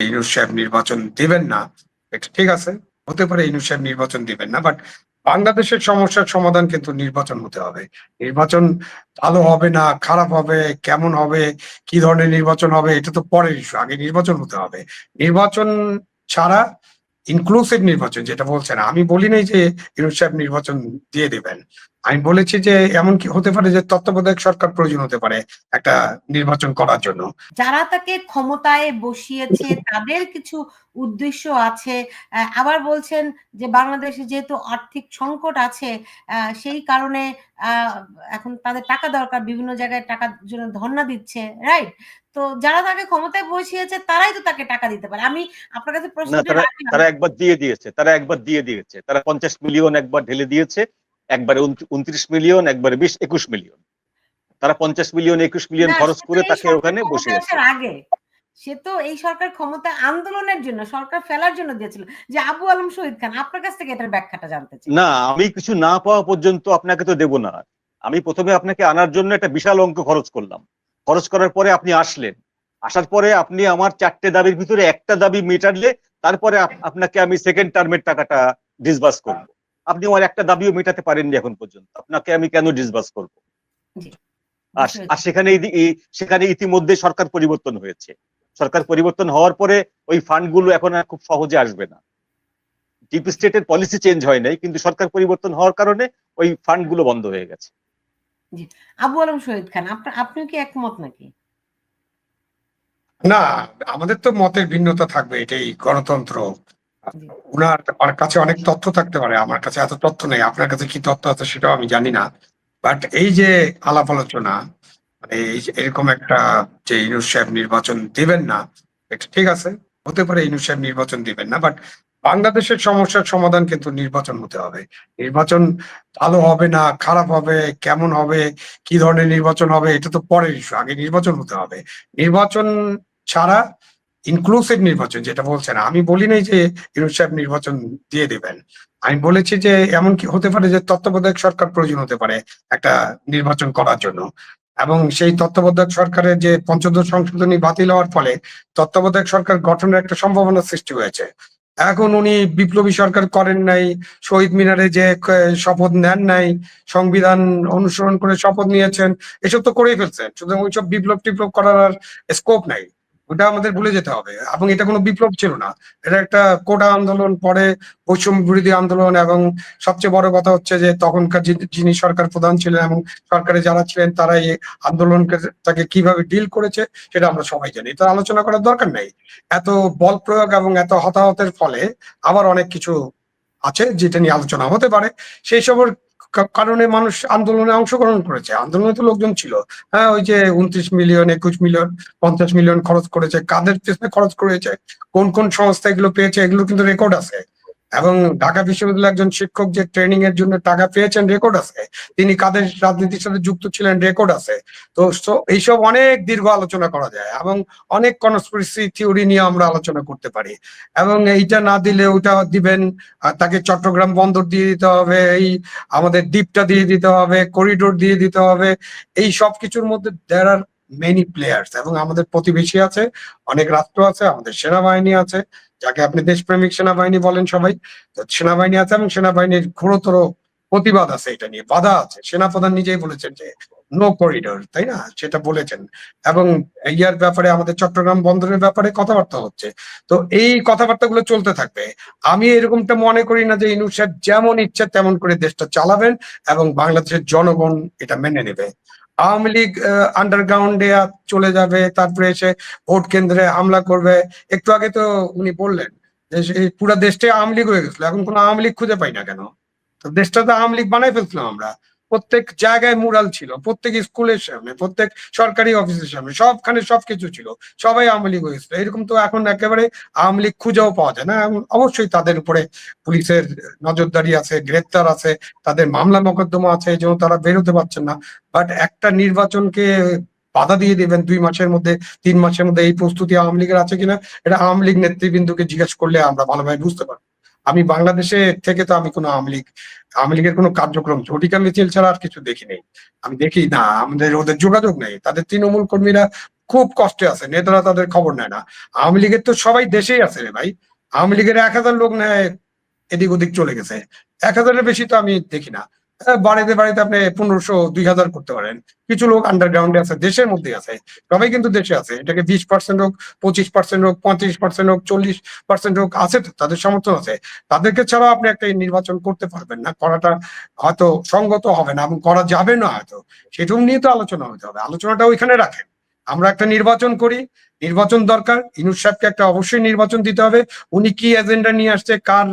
ইউনুস সাহেব নির্বাচন দিবেন না, এটা ঠিক আছে, হতে পারে ইউনুস সাহেব নির্বাচন দিবেন না বাট বাংলাদেশের সমস্যার সমাধান কিন্তু নির্বাচন হতে হবে। নির্বাচন ভালো হবে না, খারাপ হবে, কেমন হবে, কি ধরনের নির্বাচন হবে, এটা তো পরের ইস্যু আগে নির্বাচন হতে হবে। নির্বাচন ছাড়া ইনক্লুসিভ নির্বাচন, যেটা বলছেন, আমি বলি নাই যে ইউনুস সাহেব নির্বাচন দিয়ে দেবেন। আমি বলেছি যে এমন কি হতে পারে যে তত্ত্বাবধায়ক সরকার প্রয়োজন হতে পারে একটা নির্বাচন করার জন্য। যারা তাকে ক্ষমতায় বসিয়েছে তাদের কিছু উদ্দেশ্য আছে। আহ, আবার বলছেন যে বাংলাদেশে যেহেতু আর্থিক সংকট আছে আহ, সেই কারণে আহ, এখন তাদের টাকা দরকার বিভিন্ন জায়গায় টাকার জন্য ধর্ণা দিচ্ছে রাইট তো যারা তাকে ক্ষমতায় বসিয়েছে তারাই তো তাকে টাকা দিতে পারে। আমি আপনার কাছে প্রশ্ন তারা একবার দিয়ে দিয়েছে তারা একবার দিয়ে দিয়েছে। তারা পঞ্চাশ মিলিয়ন একবার ঢেলে দিয়েছে। একবারে উনত্রিশ মিলিয়ন একবারে বিশ একুশ মিলিয়ন। তারা পঞ্চাশ মিলিয়ন একুশ মিলিয়ন খরচ করে তাকে ওখানে বসিয়েছে আগে। সে তো এই সরকার ক্ষমতা আন্দোলনের জন্য সরকার ফেলার জন্য দিয়েছিল। যে আবু আলম শহীদ খান আপনার কাছ থেকে এটার ব্যাখ্যাটা জানতে চাই। না আমি কিছু না পাওয়া পর্যন্ত আপনাকে তো দেব না। আমি প্রথমে আপনাকে আনার জন্য একটা বিশাল অঙ্ক খরচ করলাম। খরচ করার পরে আপনি আসলেন। আসার পরে আপনি আমার চারটে দাবির ভিতরে একটা দাবি মেটালে তারপরে আপনাকে আমি সেকেন্ড টার্মের টাকাটা ডিসবার্স করব। আপনি আমার একটা দাবিও মেটাতে পারেননি এখন পর্যন্ত। আপনাকে আমি কেন ডিসবাস করব? আর আর সেখানে সেখানে ইতিমধ্যে সরকার পরিবর্তন হয়েছে। সরকার পরিবর্তন হওয়ার পরে ওই ফান্ডগুলো এখন আর খুব সহজে আসবে না। ডিপ স্টেটের পলিসি চেঞ্জ হয় নাই কিন্তু সরকার পরিবর্তন হওয়ার কারণে ওই ফান্ডগুলো বন্ধ হয়ে গেছে। আবু আলম শহীদ খান আপনিও কি একমত নাকি? না আমাদের তো মতের ভিন্নতা থাকবে এটাই গণতন্ত্র। উনার কাছে অনেক তথ্য থাকতে পারে, আমার কাছে এত তথ্য নেই, আপনার কাছে কি তথ্য আছে সেটাও আমি জানি না। বাট এই যে আলাপ আলোচনা মানে এরকম একটা যে ইউনুস সাহেব নির্বাচন দিবেন না ঠিক আছে, হতে পারে ইউনুস সাহেব নির্বাচন দিবেন না, বাট বাংলাদেশের সমস্যার সমাধান কিন্তু নির্বাচন হতে হবে। নির্বাচন ভালো হবে না, খারাপ হবে, কেমন হবে, কি ধরনের নির্বাচন হবে, এটা তো পরের ইস্যু আগে নির্বাচন হতে হবে। নির্বাচন ছাড়া ইনক্লুসিভ নির্বাচন, যেটা বলছেন। আমি বলি নাই যে ইউনুস সাহেব নির্বাচন দিয়ে দেবেন। আমি বলেছি যে এমন কি হতে পারে যে তত্ত্বাবধায়ক সরকার প্রয়োজন হতে পারে একটা নির্বাচন করার জন্য। এবং সেই তত্ত্বাবধায়ক সরকারের যে পঞ্চদশ সংশোধনী বাতিল হওয়ার ফলে তত্ত্বাবধায়ক সরকার গঠনের একটা সম্ভাবনা সৃষ্টি হয়েছে। এখন উনি বিপ্লবী সরকার করেন নাই, শহীদ মিনারে যে শপথ নেন নাই, সংবিধান অনুসরণ করে শপথ নিয়েছেন, এসব তো করেই ফেলছেন। সুতরাং ওইসব বিপ্লব টিপ্লব করার আর স্কোপ নাই। ওটা আমাদের ভুলে যেতে হবে। এবং এটা কোনো বিপ্লব ছিল না। এটা একটা কোটা আন্দোলন, পরে বৈষম্য বিরোধী আন্দোলন এবং সবচেয়ে বড় কথা হচ্ছে যে তখনকার যিনি সরকার প্রধান ছিলেন এবং সরকারে যারা ছিলেন তারা এই আন্দোলনকে, তাকে কীভাবে ডিল করেছে সেটা আমরা সবাই জানি। এটা আলোচনা করার দরকার নেই। এত বল প্রয়োগ এবং এত হতাহতের ফলে আবার অনেক কিছু আছে যেটা নিয়ে আলোচনা হতে পারে। সেই সবের কারণে মানুষ আন্দোলনে অংশগ্রহণ করেছে। আন্দোলনে তো লোকজন ছিল। হ্যাঁ ওই যে উনত্রিশ মিলিয়ন, একুশ মিলিয়ন, পঞ্চাশ মিলিয়ন খরচ করেছে। কাদের পেছনে খরচ করেছে? কোন কোন সংস্থা এগুলো পেয়েছে? এগুলো কিন্তু রেকর্ড আছে। এবং ঢাকা বিশ্ববিদ্যালয়ের একজন শিক্ষক যে ট্রেনিং এর জন্য টাকা পেয়েছেন রেকর্ড আছে, তিনি কাদের রাজনীতির সাথে যুক্ত ছিলেন রেকর্ড আছে। তো এইসব অনেক দীর্ঘ আলোচনা করা যায় এবং অনেক কনস্পিরেসি থিওরি নিয়ে আমরা আলোচনা করতে পারি। এবং এইটা না দিলে ওটা দিবেন তাকে চট্টগ্রাম বন্দর দিয়ে দিতে হবে, এই আমাদের দ্বীপটা দিয়ে দিতে হবে করিডোর দিয়ে দিতে হবে। এই সব কিছুর মধ্যে দেয়ার মেনি প্লেয়ার্স এবং আমাদের প্রতিবেশী আছে, অনেক রাষ্ট্র আছে, আমাদের সেনাবাহিনী আছে, যাকে আপনি দেশপ্রেমিক সেনাবাহিনী বলেন সবাই, তো সেনাবাহিনী আছে এবং সেনাবাহিনীর ঘোরতর প্রতিবাদ আছে, এটা নিয়ে বাধা আছে। সেনাপ্রধান নিজেই বলেছেন যে নো করিডোর তাই না? সেটা বলেছেন। এবং ইয়ার ব্যাপারে, আমাদের চট্টগ্রাম বন্দরের ব্যাপারে কথাবার্তা হচ্ছে। তো এই কথাবার্তাগুলো চলতে থাকবে। আমি এরকমটা মনে করি না যে ইনু সাহেব যেমন ইচ্ছে তেমন করে দেশটা চালাবেন এবং বাংলাদেশের জনগণ এটা মেনে নেবে। আওয়ামী লীগ আন্ডারগ্রাউন্ডে চলে যাবে, তারপরে এসে ভোট কেন্দ্রে হামলা করবে। একটু আগে তো উনি বললেন যে পুরো দেশটা আওয়ামী লীগ হয়ে গেছিল। এখন কোনো আওয়ামী লীগ খুঁজে পাই না কেন? তো দেশটা তো আওয়ামী লীগ বানাই ফেলছিলাম আমরা। প্রত্যেক জায়গায় মুরাল ছিল, প্রত্যেক স্কুলের সামনে, প্রত্যেক সরকারি অফিসের সামনে, সবখানে সবকিছু ছিল, সবাই আওয়ামী লীগ হয়েছিল, এরকম তো এখন একেবারে আওয়ামী লীগ খুঁজেও পাওয়া যায় না অবশ্যই তাদের উপরে পুলিশের নজরদারি আছে, গ্রেপ্তার আছে, তাদের মামলা মোকদ্দমা আছে, এই তারা বেরোতে পারছেন না বাট একটা নির্বাচনকে বাধা দিয়ে দিবেন দুই মাসের মধ্যে, তিন মাসের মধ্যে এই প্রস্তুতি আওয়ামী লীগের আছে কিনা, এটা আওয়ামী লীগ নেতৃবৃন্দকে জিজ্ঞেস করলে আমরা ভালোভাবে বুঝতে পারব। আমি বাংলাদেশে থেকে তো আমি কোনো আওয়ামী লীগ, আওয়ামী লীগের কোনো কার্যক্রম ঝটিকা মিছিল ছাড়া আর কিছু দেখি নেই আমি দেখি, না, আমাদের ওদের যোগাযোগ নেই। তাদের তৃণমূল কর্মীরা খুব কষ্টে আছে, নেতারা তাদের খবর নেয় না। আওয়ামী লীগের তো সবাই দেশেই আছে রে ভাই। আওয়ামী লীগের এক হাজার লোক নেয়, এদিক ওদিক চলে গেছে। এক হাজারের বেশি তো আমি দেখি না। বাড়িতে বাড়িতে আপনি পনেরোশো, দুই হাজার করতে পারেন। কিছু লোক আন্ডারগ্রাউন্ডে আছে, দেশের মধ্যে আছে। সবাই কিন্তু দেশে আছে। এটাকে বিশ পার্সেন্ট হোক, পঁচিশ পার্সেন্ট হোক, পঁয়ত্রিশ পার্সেন্ট হোক, চল্লিশ পার্সেন্ট হোক, আছে তো, তাদের সমর্থন আছে। তাদেরকে ছাড়াও আপনি একটা নির্বাচন করতে পারবেন না। করাটা হয়তো সঙ্গত হবে না এবং করা যাবে না হয়তো। সেটুকু নিয়ে তো আলোচনা হতে হবে। আলোচনাটা ওইখানে রাখেন। আমরা একটা নির্বাচন করি, নির্বাচন দরকার, ইনুস সাহেবকে একটা অবশ্যই নির্বাচন দিতে হবে। উনি কি এজেন্ডা নিয়ে আসছে, কার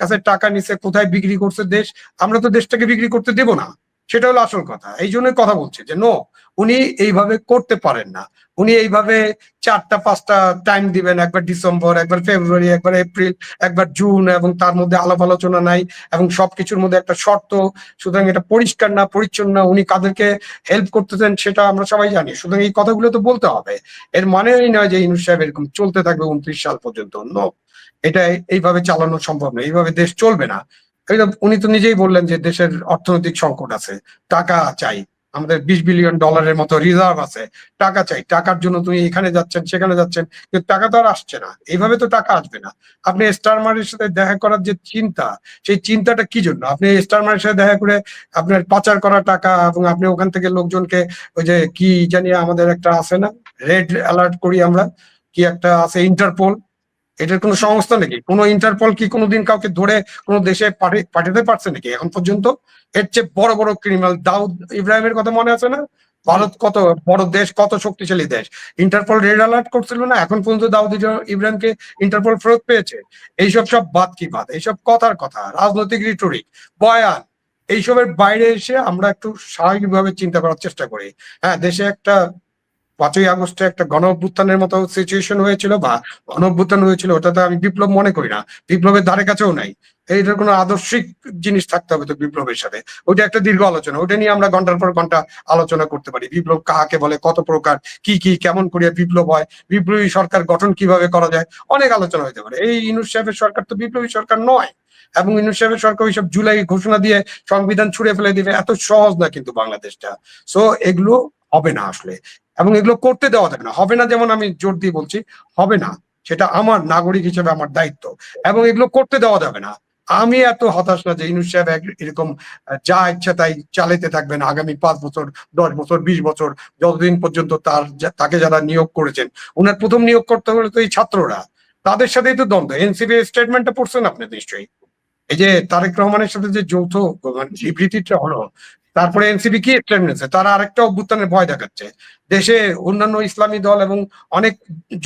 কাছে টাকা নিছে, কোথায় বিক্রি করছে দেশ, আমরা তো দেশটাকে বিক্রি করতে দেব না। সেটা হলো আসল কথা। এই জন্যই কথা বলছে যে নো উনি এইভাবে করতে পারেন না। উনি এইভাবে চারটা, পাঁচটা টাইম দিবেন, একবার ডিসেম্বর একবার ফেব্রুয়ারি একবার এপ্রিল একবার জুন এবং তার মধ্যে আলাপ আলোচনা নাই এবং সবকিছুর মধ্যে একটা শর্ত, সুতরাং এটা পরিষ্কার না, পরিচ্ছন্ন না, উনি কাদেরকে হেল্প করতেছেন সেটা আমরা সবাই জানি। সুতরাং এই কথাগুলো তো বলতে হবে। এর মানে এই নয় যে ইনুস সাহেব এরকম চলতে থাকবে উনত্রিশ সাল পর্যন্ত। নো এটা এইভাবে চালানো সম্ভব না এইভাবে দেশ চলবে না। উনি তো নিজেই বললেন যে দেশের অর্থনৈতিক সংকট আছে, টাকা চাই। আমাদের বিশ বিলিয়ন ডলারের মতো রিজার্ভ আছে, টাকা চাই। টাকার জন্য তুমি এখানে যাচ্ছেন, সেখানে যাচ্ছেন। কিন্তু টাকা তো আর আসছে না। এইভাবে তো টাকা আসবে না। আপনি স্টারমারের সাথে দেখা করার যে চিন্তা, সেই চিন্তাটা কি জন্য? আপনি স্টারমারের সাথে দেখা করে আপনার পাচার করা টাকা এবং আপনি ওখান থেকে লোকজনকে ওই যে কি জানি আমাদের একটা আছে না, রেড অ্যালার্ট করি আমরা, কি একটা আছে, ইন্টারপোল। এটার কোনো সংস্থা নাকি? কোনো ইন্টারপোল কি কোনোদিন কাউকে ধরে কোনো দেশে পাঠি- পাঠাতে পারছে নাকি? এখন পর্যন্ত এর চেয়ে বড় বড় ক্রিমিনাল দাউদ ইব্রাহিমের কথা মনে আছে না? ভারত কত বড় দেশ, কত শক্তিশালী দেশ? ইন্টারপোল রেড অ্যালার্ট করছিল না? এখন পর্যন্ত দাউদ ইব্রা- ইব্রাহিমকে ইন্টারপোল ফেরত পেয়েছে? এইসব সব বাদ কি বাদ? এইসব কথার কথা, রাজনৈতিক রিটরিক বয়ান, এইসবের বাইরে এসে আমরা একটু স্বাভাবিকভাবে চিন্তা করার চেষ্টা করি। হ্যাঁ দেশে একটা পাঁচই আগস্টে একটা গণ অভ্যুত্থানের মতো সিচুয়েশন হয়েছিল বা গণ অভ্যুত্থান হয়েছিল, ওটাতে আমি বিপ্লব মনে করি না। বিপ্লবের ধারে কাছেও নাই। এইটার কোনো আদর্শিক জিনিস থাকতে হবে তো বিপ্লবের সাথে। ওইটা একটা দীর্ঘ আলোচনা। ওইটা নিয়ে আমরা ঘণ্টার পর ঘণ্টা আলোচনা করতে পারি। বিপ্লব কাকে বলে, কত প্রকার, কি কি, কেমন করিয়া বিপ্লব হয়, বিপ্লবী সরকার গঠন কীভাবে করা যায়, অনেক আলোচনা হতে পারে। এই ইনুস সাহেবের সরকার তো বিপ্লবী সরকার নয়। এবং ইনুস সাহেবের সরকার ওইসব জুলাই ঘোষণা দিয়ে সংবিধান ছুড়ে ফেলে দিবে, এত সহজ না কিন্তু বাংলাদেশটা। সো এগুলো হবে না আসলে। এবং এগুলো করতে দেওয়া যাবে না। হবে না যেমন আমি জোর দিয়ে বলছি, হবে না। সেটা আমার নাগরিক হিসেবে আমার দায়িত্ব। এবং এগুলো করতে দেওয়া যাবে না। আমি এত হতাশ না যে ইনুস সাহেব এরকম যা ইচ্ছা তাই চালাতে থাকবেন আগামী পাঁচ বছর, দশ বছর, বিশ বছর, যতদিন পর্যন্ত তার তাকে যারা নিয়োগ করেছেন। উনার প্রথম নিয়োগ করতে হলে তো এই ছাত্ররা। তাদের সাথেই তো দ্বন্দ্ব। এনসিবি স্টেটমেন্টটা পড়ছেন আপনি নিশ্চয়ই। এই যে তারেক রহমানের সাথে যে যৌথ মানে বিবৃতিটা হলো তারপরে এনসিবি কি নিয়েছে? তারা আরেকটা অভ্যুত্থানের ভয় দেখাচ্ছে। দেশে অন্যান্য ইসলামী দল এবং অনেক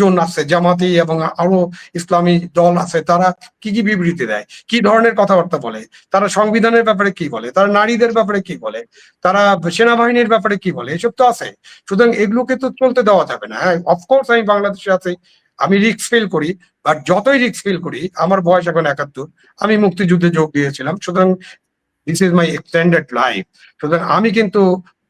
জন আছে, জামাতি এবং আরও ইসলামী দল আছে, তারা কি কি বিবৃতি দেয়? কি ধরনের কথাবার্তা বলে? তারা সংবিধানের ব্যাপারে কি বলে? তারা নারীদের ব্যাপারে কি বলে? তারা সেনাবাহিনীর ব্যাপারে কি বলে? এসব তো আছে। সুতরাং এগুলোকে তো চলতে দেওয়া যাবে না। হ্যাঁ অফকোর্স আমি বাংলাদেশে আছি, আমি রিক্স ফিল করি বাট যতই রিক্স ফিল করি, আমার বয়স এখন একাত্তর, আমি মুক্তিযুদ্ধে যোগ দিয়েছিলাম। সুতরাং this is my extended life সুতরাং আমি কিন্তু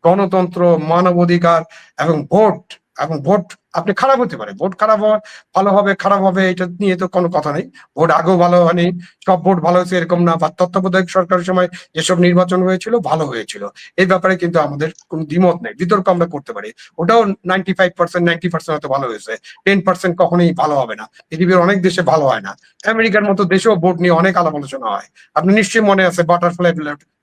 গণতন্ত্র মানবাধিকার এবং ভোট এবং ভোট আপনি খারাপ হতে পারে। ভোট খারাপ হওয়া, ভালো হবে, খারাপ হবে, এটা নিয়ে তো কোনো কথা নেই। ভোট আগেও ভালো হয়নি, সব ভোট ভালো হয়েছে এরকম না। বা তত্ত্বাবধায়ক সরকারের সময় যেসব নির্বাচন হয়েছিল, ভালো হয়েছিল। এই ব্যাপারে কিন্তু আমাদের কোনো দ্বিমত নেই, বিতর্ক আমরা করতে পারি। ওটাও ninety five percent ninety percent হয়তো ভালো হয়েছে টেন পার্সেন্ট কখনোই ভালো হবে না। পৃথিবীর অনেক দেশে ভালো হয় না। আমেরিকার মতো দেশেও ভোট নিয়ে অনেক আলাপ আলোচনা হয়। আপনি নিশ্চয়ই মনে আছে বাটারফ্লাই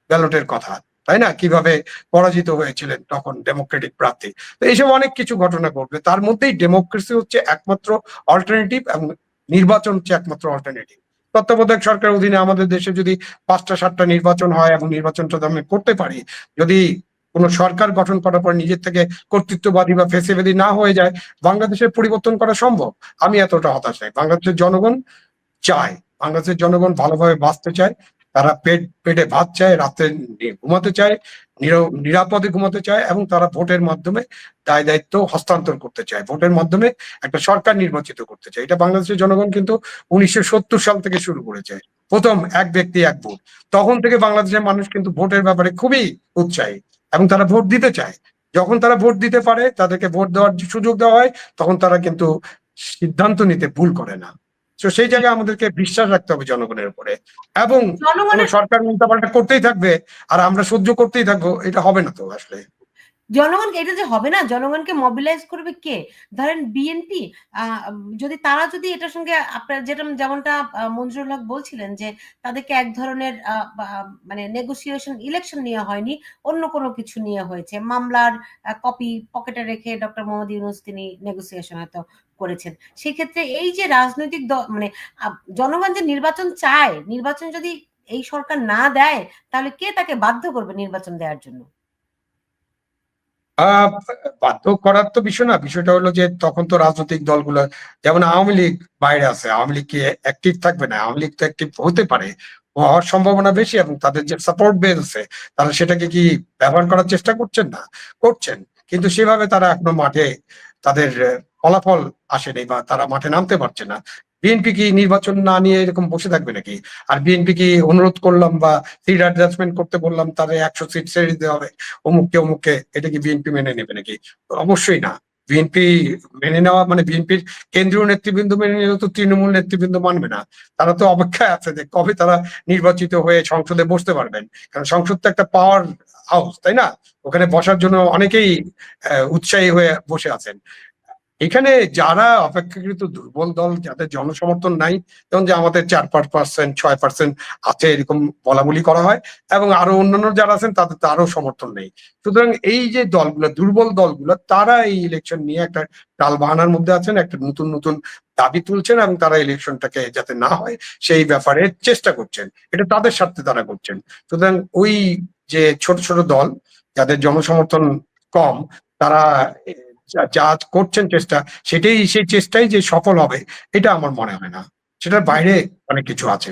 ব্যালটের কথা। তাই না? কীভাবে পরাজিত হয়েছিলেন তখন ডেমোক্রেটিক প্রার্থী। তো এইসব অনেক কিছু ঘটনা ঘটবে। তার মধ্যেই ডেমোক্রেসি হচ্ছে একমাত্র অল্টারনেটিভ এবং নির্বাচন হচ্ছে একমাত্র অল্টারনেটিভ তত্ত্বাবধায়ক সরকারের অধীনে আমাদের দেশে যদি পাঁচটা, সাতটা নির্বাচন হয় এবং নির্বাচনটা আমি করতে পারি, যদি কোনো সরকার গঠন করার পর নিজের থেকে কর্তৃত্ববাদী বা ফেসিবাদী না হয়ে যায়, বাংলাদেশের পরিবর্তন করা সম্ভব? আমি এতটা হতাশ নাই। বাংলাদেশের জনগণ চায়। বাংলাদেশের জনগণ ভালোভাবে বাঁচতে চায়। তারা পেট, পেটে ভাত চায় রাত্রে নি- ঘুমাতে চায়, নির- নিরাপদে ঘুমাতে চায় এবং তারা ভোটের মাধ্যমে দায় দায়িত্ব হস্তান্তর করতে চায়। ভোটের মাধ্যমে একটা সরকার নির্বাচিত করতে চায়। এটা বাংলাদেশের জনগণ কিন্তু উনিশশো সত্তর সাল থেকে শুরু করেছে। প্রথম এক ব্যক্তি, এক ভোট। তখন থেকে বাংলাদেশের মানুষ কিন্তু ভোটের ব্যাপারে খুবই উৎসাহী এবং তারা ভোট দিতে চায়। যখন তারা ভোট দিতে পারে, তাদেরকে ভোট দেওয়ার সুযোগ দেওয়া হয়, তখন তারা কিন্তু সিদ্ধান্ত নিতে ভুল করে না। তো সেই জায়গায় আমাদেরকে বিশ্বাস রাখতে হবে জনগণের উপরে। এবং সরকার উল্টাপাল্টা করতেই থাকবে আর আমরা সহ্য করতেই থাকব এটা হবে না তো আসলে। জনগণকে এটা যে হবে না? জনগণকে মোবিলাইজ করবে কে? ধরেন বিএনপি যদি তারা যদি এটার সঙ্গে আপনার যেটা যেমনটা মঞ্জুরুল হক বলছিলেন যে তাদেরকে এক ধরনের মানে নেগোসিয়েশন ইলেকশন নিয়ে হয়নি অন্য কোনো কিছু নিয়ে হয়েছে। মামলার কপি পকেটে রেখে ডক্টর মোহাম্মদ ইউনুস তিনি নেগোসিয়েশন হয়তো করেছেন। সেক্ষেত্রে এই যে রাজনৈতিক মানে জনগণ যে নির্বাচন চায়, নির্বাচন যদি এই সরকার না দেয়, তাহলে কে তাকে বাধ্য করবে নির্বাচন দেওয়ার জন্য? বাধ্য করার তো বিষয় না। বিষয়টা হলো যে তখন তো রাজনৈতিক দলগুলো, যেমন আওয়ামী লীগ বাইরে আছে, আওয়ামী লীগ কি অ্যাক্টিভ থাকবে না? আওয়ামী লীগ তো অ্যাক্টিভ হতে পারে, হওয়ার সম্ভাবনা বেশি এবং তাদের যে সাপোর্ট বেস আছে, তারা সেটাকে কি ব্যবহার করার চেষ্টা করছেন না? করছেন। কিন্তু সেভাবে তারা এখনও মাঠে তাদের ফলাফল আসেনি বা তারা মাঠে নামতে পারছে না। বিএনপি কি নির্বাচন না নিয়ে এরকম বসে থাকবে নাকি? আর বিএনপি কি অনুরোধ করলাম বা সিট অ্যাডজাস্টমেন্ট করতে বললাম তাদের একশো সিট ছেড়ে দিতে হবে, অমুককে অমুককে, এটা কি বিএনপি মেনে নেবে নাকি? অবশ্যই না। বিএনপি মেনে নেওয়া মানে বিএনপির কেন্দ্রীয় নেতৃবৃন্দ মেনে নিলে তো তৃণমূল নেতৃবৃন্দ মানবে না। তারা তো অপেক্ষায় আছে যে কবে তারা নির্বাচিত হয়ে সংসদে বসতে পারবেন। কারণ সংসদ তো একটা পাওয়ার হাউস তাই না? ওখানে বসার জন্য অনেকেই উৎসাহী হয়ে বসে আছেন। এখানে যারা অপেক্ষাকৃত দুর্বল দল, যাদের জনসমর্থন নাই, যেমন যে আমাদের চার পাঁচ পার্সেন্ট ছয় পার্সেন্ট আছে এরকম বলা বলি করা হয়, এবং আরও অন্যান্য যারা আছেন, তাদের তারও সমর্থন নেই। সুতরাং এই যে দলগুলো, দুর্বল দলগুলো, তারা এই ইলেকশন নিয়ে একটা ডাল বাহানার মধ্যে আছেন, একটা নতুন নতুন দাবি তুলছেন, এবং তারা ইলেকশনটাকে যাতে না হয়, সেই ব্যাপারে চেষ্টা করছেন। এটা তাদের স্বার্থে তারা করছেন। সুতরাং ওই যে ছোট ছোট দল, যাদের জনসমর্থন কম, তারা যা করছেন চেষ্টা, সেটাই, সেই চেষ্টাই যে সফল হবে, এটা আমার মনে হয় না। সেটার বাইরে অনেক কিছু আছে।